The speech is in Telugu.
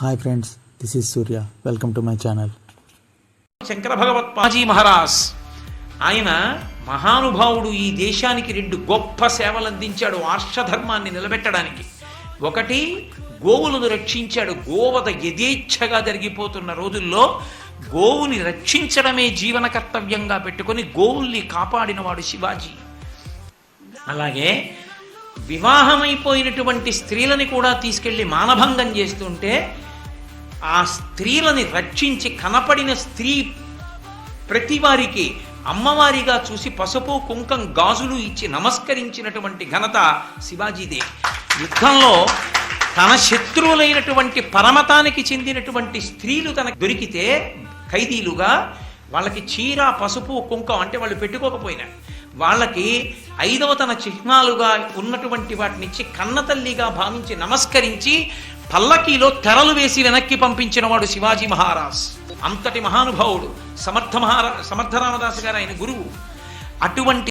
Hi friends this is Surya welcome to my channel Shankara Bhagavat Paji Maharaj ఆయన మహానుభావుడు ఈ దేశానికి రెండు గొప్ప సేవలు అందించాడు ఆర్షధర్మాన్ని నిలబెట్టడానికి. ఒకటి గోవులను రక్షించాడు. గోవద యథేచ్ఛగా జరిగిపోతున్న రోజుల్లో గోవుని రక్షించడమే జీవన కర్తవ్యంగా పెట్టుకొని గోవుల్ని కాపాడినవాడు శివాజీ. అలాగే వివాహమైపోయినటువంటి స్త్రీలని కూడా తీసుకెళ్ళి మానభంగం చేస్తుంటే ఆ స్త్రీలని రక్షించి కనపడిన స్త్రీ ప్రతి వారికి అమ్మవారిగా చూసి పసుపు కుంకం గాజులు ఇచ్చి నమస్కరించినటువంటి ఘనత శివాజీదే. యుద్ధంలో తన శత్రువులైనటువంటి పరమతానికి చెందినటువంటి స్త్రీలు తనకు దొరికితే ఖైదీలుగా వాళ్ళకి చీర పసుపు కుంకం అంటే వాళ్ళు పెట్టుకోకపోయినా. వాళ్ళకి ఐదవ తన చిహ్నాలుగా ఉన్నటువంటి వాటినిచ్చి కన్నతల్లిగా భావించి నమస్కరించి పల్లకీలో తెరలు వేసి వెనక్కి పంపించిన వాడు శివాజీ మహారాజ్. అంతటి మహానుభావుడు. సమర్థ మహారా సమర్థ రామదాస్ గారు ఆయన గురువు. అటువంటి